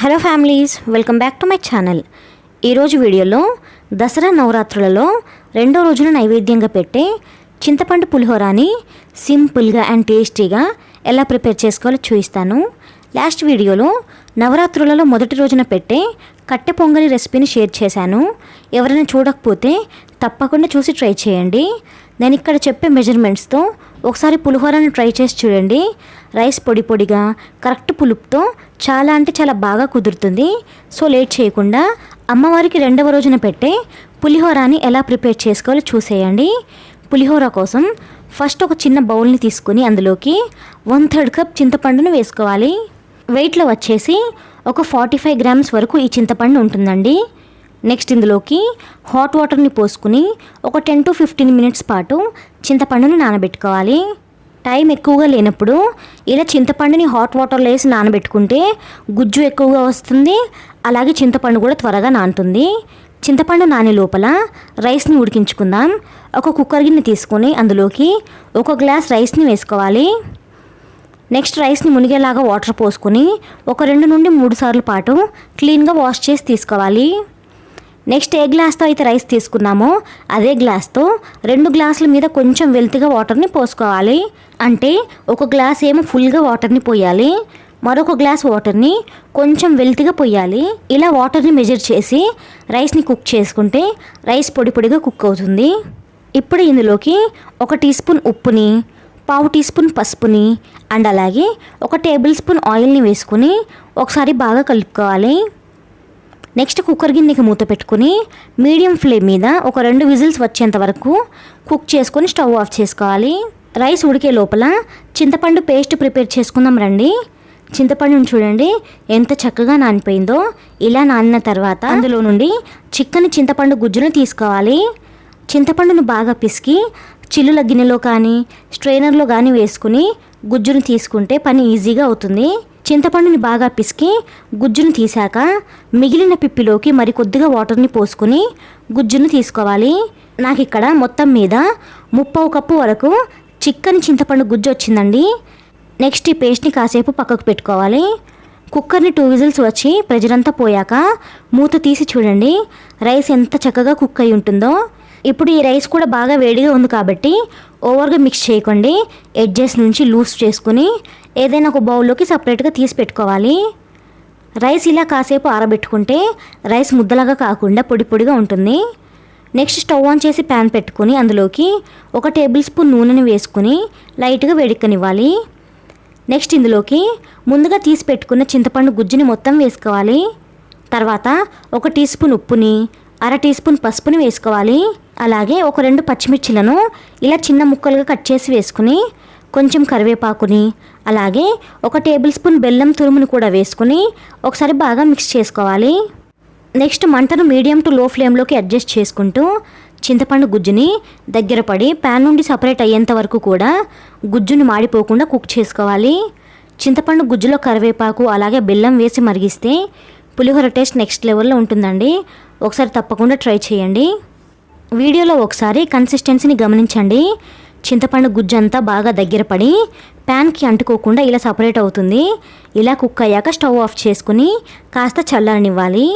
Hello families welcome back to my channel. ఈరోజు వీడియోలో దసరా నవరాత్రులలో రెండో రోజున నైవేద్యంగా పెట్టే చింతపండు పులిహోరాని సింపుల్గా అండ్ టేస్టీగా ఎలా ప్రిపేర్ చేసుకోవాలో చూపిస్తాను. లాస్ట్ వీడియోలో నవరాత్రులలో మొదటి రోజున పెట్టే కట్టె పొంగలి రెసిపీని షేర్ చేశాను. ఎవరైనా చూడకపోతే తప్పకుండా చూసి ట్రై చేయండి. నేను ఇక్కడ చెప్పే మెజర్మెంట్స్తో ఒకసారి పులిహోరను ట్రై చేసి చూడండి. రైస్ పొడి పొడిగా కరెక్ట్ పులుపుతో చాలా అంటే చాలా బాగా కుదురుతుంది. సో లేట్ చేయకుండా అమ్మవారికి రెండవ రోజున పెట్టే పులిహోరాని ఎలా ప్రిపేర్ చేసుకోవాలో చూసేయండి. పులిహోర కోసం ఫస్ట్ ఒక చిన్న బౌల్ని తీసుకుని అందులోకి వన్ థర్డ్ కప్ చింతపండును వేసుకోవాలి. వెయిట్లో వచ్చేసి ఒక ఫార్టీ ఫైవ్ గ్రామ్స్ వరకు ఈ చింతపండు ఉంటుందండి. నెక్స్ట్ ఇందులోకి హాట్ వాటర్ని పోసుకుని ఒక టెన్ టు ఫిఫ్టీన్ మినిట్స్ పాటు చింతపండుని నానబెట్టుకోవాలి. టైం ఎక్కువగా లేనప్పుడు ఇలా చింతపండుని హాట్ వాటర్లో వేసి నానబెట్టుకుంటే గుజ్జు ఎక్కువగా వస్తుంది. అలాగే చింతపండు కూడా త్వరగా నానుతుంది. చింతపండు నానే లోపల రైస్ని ఉడికించుకుందాం. ఒక కుక్కర్ గిన్నె తీసుకొని అందులోకి ఒక గ్లాస్ రైస్ని వేసుకోవాలి. నెక్స్ట్ రైస్ని మునిగేలాగా వాటర్ పోసుకొని ఒక రెండు నుండి మూడు సార్లు పాటు క్లీన్గా వాష్ చేసి తీసుకోవాలి. నెక్స్ట్ ఏ గ్లాస్తో అయితే రైస్ తీసుకున్నామో అదే గ్లాస్తో రెండు గ్లాసుల మీద కొంచెం వెల్తిగా వాటర్ని పోసుకోవాలి. అంటే ఒక గ్లాస్ ఏమో ఫుల్గా వాటర్ని పోయాలి. మరొక గ్లాస్ వాటర్ని కొంచెం వెల్తిగా పోయాలి. ఇలా వాటర్ని మెజర్ చేసి రైస్ని కుక్ చేసుకుంటే రైస్ పొడి పొడిగా కుక్ అవుతుంది. ఇప్పుడు ఇందులోకి ఒక టీ స్పూన్ ఉప్పుని పావు టీ స్పూన్ పసుపుని అండ్ అలాగే ఒక టేబుల్ స్పూన్ ఆయిల్ని వేసుకుని ఒకసారి బాగా కలుపుకోవాలి. నెక్స్ట్ కుక్కర్ గిన్నెకి మూత పెట్టుకుని మీడియం ఫ్లేమ్ మీద ఒక రెండు విజిల్స్ వచ్చేంత వరకు కుక్ చేసుకొని స్టవ్ ఆఫ్ చేసుకోవాలి. రైస్ ఉడికే లోపల చింతపండు పేస్ట్ ప్రిపేర్ చేసుకుందాం రండి. చింతపండుని చూడండి ఎంత చక్కగా నానిపోయిందో. ఇలా నానిన తర్వాత అందులో నుండి చిక్కని చింతపండు గుజ్జును తీసుకోవాలి. చింతపండును బాగా పిసికి చిల్లుల గిన్నెలో కానీ స్ట్రైనర్లో కానీ వేసుకుని గుజ్జును తీసుకుంటే పని ఈజీగా అవుతుంది. చింతపండుని బాగా పిసికి గుజ్జును తీసాక మిగిలిన పిప్పిలోకి మరి కొద్దిగా వాటర్ని పోసుకుని గుజ్జును తీసుకోవాలి. నాకు ఇక్కడ మొత్తం మీద ముప్పవు కప్పు వరకు చిక్కని చింతపండు గుజ్జు వచ్చిందండి. నెక్స్ట్ ఈ పేస్ట్ని కాసేపు పక్కకు పెట్టుకోవాలి. కుక్కర్ని టూ విజిల్స్ వచ్చి ప్రెజర్ అంతా పోయాక మూత తీసి చూడండి. రైస్ ఎంత చక్కగా కుక్ అయి ఉంటుందో. ఇప్పుడు ఈ రైస్ కూడా బాగా వేడిగా ఉంది కాబట్టి ఓవర్గా మిక్స్ చేయకండి. ఎడ్జెస్ నుంచి లూజ్ చేసుకుని ఏదైనా ఒక బౌల్లోకి సపరేట్గా తీసి పెట్టుకోవాలి. రైస్ ఇలా కాసేపు ఆరబెట్టుకుంటే రైస్ ముద్దలాగా కాకుండా పొడి పొడిగా ఉంటుంది. నెక్స్ట్ స్టవ్ ఆన్ చేసి ప్యాన్ పెట్టుకుని అందులోకి ఒక టేబుల్ స్పూన్ నూనెని వేసుకుని లైట్గా వేడెక్కనివ్వాలి. నెక్స్ట్ ఇందులోకి ముందుగా తీసి పెట్టుకున్న చింతపండు గుజ్జుని మొత్తం వేసుకోవాలి. తర్వాత ఒక టీ స్పూన్ ఉప్పుని అర టీ స్పూన్ పసుపుని వేసుకోవాలి. అలాగే ఒక రెండు పచ్చిమిర్చిలను ఇలా చిన్న ముక్కలుగా కట్ చేసి వేసుకుని కొంచెం కరివేపాకుని అలాగే ఒక టేబుల్ స్పూన్ బెల్లం తురుముని కూడా వేసుకుని ఒకసారి బాగా మిక్స్ చేసుకోవాలి. నెక్స్ట్ మంటను మీడియం టు లో ఫ్లేమ్లోకి అడ్జస్ట్ చేసుకుంటూ చింతపండు గుజ్జుని దగ్గర పడి ప్యాన్ నుండి సపరేట్ అయ్యేంత వరకు కూడా గుజ్జుని మాడిపోకుండా కుక్ చేసుకోవాలి. చింతపండు గుజ్జులో కరివేపాకు అలాగే బెల్లం వేసి మరిగిస్తే పులిహోర టేస్ట్ నెక్స్ట్ లెవెల్లో ఉంటుందండి. ఒకసారి తప్పకుండా ట్రై చేయండి. వీడియోలో ఒకసారి కన్సిస్టెన్సీని గమనించండి. చింతపండు గుజ్జు అంతా బాగా దగ్గర పడి ప్యాన్కి అంటుకోకుండా ఇలా సపరేట్ అవుతుంది. ఇలా కుక్ అయ్యాక స్టవ్ ఆఫ్ చేసుకుని కాస్త చల్లారనివ్వాలి.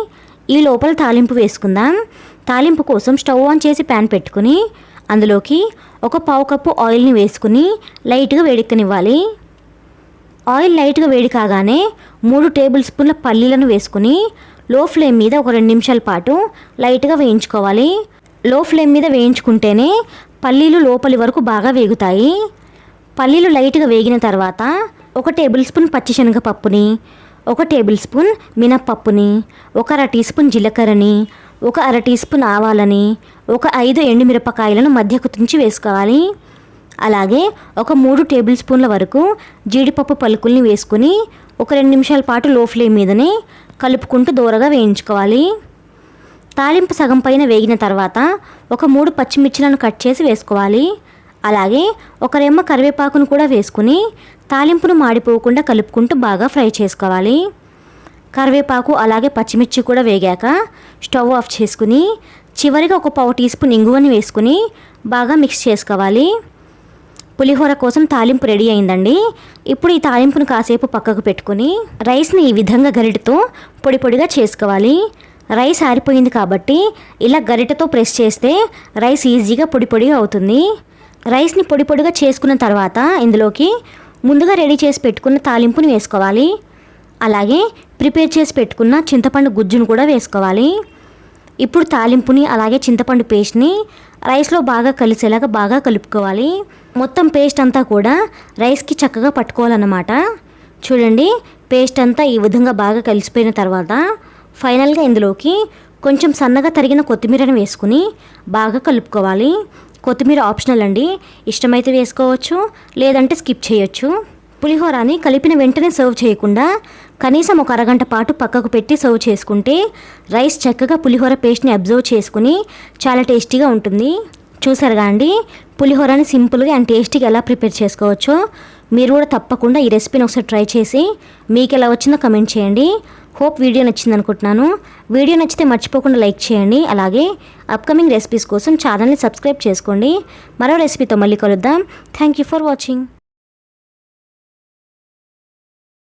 ఈ లోపల తాలింపు వేసుకుందాం. తాలింపు కోసం స్టవ్ ఆన్ చేసి ప్యాన్ పెట్టుకుని అందులోకి ఒక పావు కప్పు ఆయిల్ని వేసుకుని లైట్గా వేడెక్కనివ్వాలి. ఆయిల్ లైట్గా వేడి కాగానే మూడు టేబుల్ స్పూన్ల పల్లీలను వేసుకుని లో ఫ్లేమ్ మీద ఒక రెండు నిమిషాల పాటు లైట్గా వేయించుకోవాలి. లో ఫ్లేమ్ మీద వేయించుకుంటేనే పల్లీలు లోపలి వరకు బాగా వేగుతాయి. పల్లీలు లైట్గా వేగిన తర్వాత ఒక టేబుల్ స్పూన్ పచ్చిశనగపప్పుని ఒక టేబుల్ స్పూన్ మినప్పప్పుని ఒక అర టీ స్పూన్ జీలకర్రని ఒక అర టీ స్పూన్ ఆవాలని ఒక ఐదు ఎండుమిరపకాయలను మధ్యకు తుంచి వేసుకోవాలి. అలాగే ఒక మూడు టేబుల్ స్పూన్ల వరకు జీడిపప్పు పలుకుల్ని వేసుకుని ఒక రెండు నిమిషాల పాటు లో ఫ్లేమ్ మీదనే కలుపుకుంటూ దూరగా వేయించుకోవాలి. తాలింపు సగం పైన వేగిన తర్వాత ఒక మూడు పచ్చిమిర్చిలను కట్ చేసి వేసుకోవాలి. అలాగే ఒక రెమ్మ కరివేపాకును కూడా వేసుకుని తాలింపును మాడిపోకుండా కలుపుకుంటూ బాగా ఫ్రై చేసుకోవాలి. కరివేపాకు అలాగే పచ్చిమిర్చి కూడా వేగాక స్టవ్ ఆఫ్ చేసుకుని చివరిగా ఒక పావు టీ స్పూన్ ఇంగువని వేసుకుని బాగా మిక్స్ చేసుకోవాలి. పులిహోర కోసం తాలింపు రెడీ అయిందండి. ఇప్పుడు ఈ తాలింపును కాసేపు పక్కకు పెట్టుకుని రైస్ని ఈ విధంగా గరిటతో పొడి పొడిగా చేసుకోవాలి. రైస్ ఆరిపోయింది కాబట్టి ఇలా గరిటతో ప్రెస్ చేస్తే రైస్ ఈజీగా పొడి పొడిగా అవుతుంది. రైస్ని పొడి పొడిగా చేసుకున్న తర్వాత ఇందులోకి ముందుగా రెడీ చేసి పెట్టుకున్న తాలింపుని వేసుకోవాలి. అలాగే ప్రిపేర్ చేసి పెట్టుకున్న చింతపండు గుజ్జును కూడా వేసుకోవాలి. ఇప్పుడు తాలింపుని అలాగే చింతపండు పేస్ట్ని రైస్లో బాగా కలిసేలాగా బాగా కలుపుకోవాలి. మొత్తం పేస్ట్ అంతా కూడా రైస్కి చక్కగా పట్టుకోవాలన్నమాట. చూడండి పేస్ట్ అంతా ఈ విధంగా బాగా కలిసిపోయిన తర్వాత ఫైనల్గా ఇందులోకి కొంచెం సన్నగా తరిగిన కొత్తిమీరను వేసుకుని బాగా కలుపుకోవాలి. కొత్తిమీర ఆప్షనల్ అండి. ఇష్టమైతే వేసుకోవచ్చు లేదంటే స్కిప్ చేయొచ్చు. పులిహోరాని కలిపిన వెంటనే సర్వ్ చేయకుండా కనీసం ఒక అరగంట పాటు పక్కకు పెట్టి సర్వ్ చేసుకుంటే రైస్ చక్కగా పులిహోర పేస్ట్ని అబ్జర్వ్ చేసుకుని చాలా టేస్టీగా ఉంటుంది. చూసారుగా అండి? పులిహోరని సింపుల్గా అండ్ టేస్టీగా ఎలా ప్రిపేర్ చేసుకోవచ్చో మీరు కూడా తప్పకుండా ఈ రెసిపీని ఒకసారి ట్రై చేసి మీకు ఎలా వచ్చిందో కమెంట్ చేయండి. హోప్ వీడియో నచ్చింది అనుకుంటున్నాను. వీడియో నచ్చితే మర్చిపోకుండా లైక్ చేయండి. అలాగే అప్కమింగ్ రెసిపీస్ కోసం ఛానల్ని సబ్స్క్రైబ్ చేసుకోండి. మరో రెసిపీతో మళ్ళీ కలుద్దాం. Thank you for watching